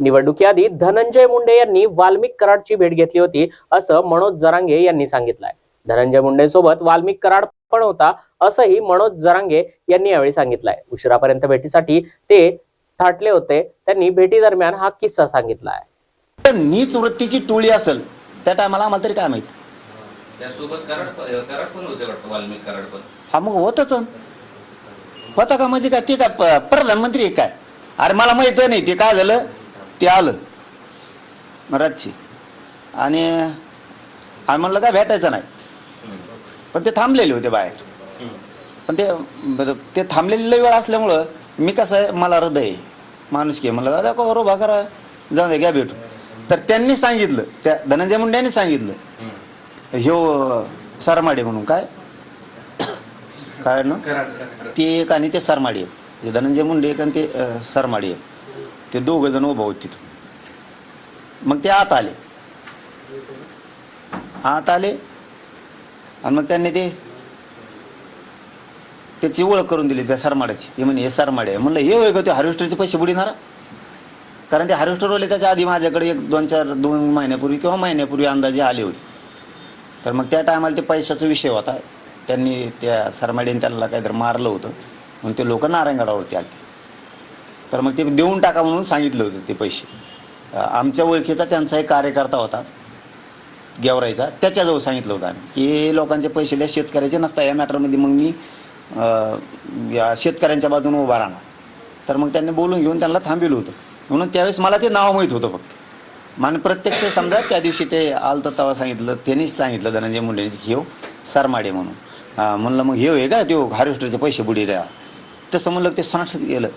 निवडणुकीआधी धनंजय मुंडे यांनी वाल्मिक कराडची भेट घेतली होती असं मनोज जरांगे यांनी सांगितलंय. धनंजय मुंडे सोबत वाल्मिक कराड पण होता असंही मनोज जरांगे यांनी यावेळी सांगितलंय. उशिरापर्यंत भेटीसाठी ते थाटले होते त्यांनी भेटी दरम्यान हा किस्सा सांगितलाय. नीच वृत्तीची टोळी असेल त्या टायमाला आम्हाला तरी काय माहीत? त्यासोबत कराड कराड पण होते वाटतं वाल्मिक कराड पण. हा मग होतच. होता का म्हणजे काय ते काय प्रधानमंत्री आहे काय? अरे मला माहीत नाही ते काय झालं? ते आलं मराठची आणि आम्ही म्हणलं काय भेटायचं नाही. पण ते थांबलेले होते बाहेर. पण ते ते थांबलेली लई वेळ असल्यामुळं मी कसं आहे मला हृदय आहे. माणूस की म्हणलं दादा का बरोबर करा? जाऊ दे घ्या भेटू तर त्यांनी सांगितलं त्या धनंजय मुंडे यांनी सांगितलं ह्यो सरमाडे म्हणून काय? काय ना? ते एक आणि ते सरमाडी आहेत. धनंजय मुंडे एक आणि ते सरमाडी आहेत. ते दोघं जण उभं होते तिथं. मग ते आत आले. आत आले. आणि मग त्यांनी ते त्याची ओळख करून दिली त्या सरमाड्याची. ते म्हणे हे सरमाडे आहे. म्हणलं हे होय का ते हार्वेस्टरचे पैसे बुडीणार कारण ते हार्वेस्टरवाले त्याच्या आधी माझ्याकडे एक दोन चार दोन महिन्यापूर्वी किंवा महिन्यापूर्वी अंदाजे आले होते. तर मग त्या टायमाला ते पैशाचा विषय होता. त्यांनी त्या सरमाड्याने त्यांना काहीतरी मारलं होतं. म्हणून ते लोक नारायणगडावरती आले तर मग ते देऊन टाका म्हणून सांगितलं होतं ते पैसे. आमच्या ओळखीचा त्यांचा एक कार्यकर्ता होता गेवरायचा त्याच्याजवळ सांगितलं होतं आम्ही की हे लोकांचे पैसे द्या शेतकऱ्याचे नसता या मॅटरमध्ये मग मी या शेतकऱ्यांच्या बाजूने उभा राहणार. तर मग त्यांनी बोलून घेऊन त्यांना थांबिलं होतं. म्हणून त्यावेळेस मला ते नाव माहीत होतं फक्त. मान प्रत्यक्ष समजा त्या दिवशी ते आलतं तेव्हा सांगितलं त्यांनीच सांगितलं धनंजय मुंडेची घेऊ हो, सरमाडे म्हणून. म्हणलं मग हे का? त्यो हार्वेस्टरचे पैसे बुडी रे तसं म्हणलं ते सणासच गेलं.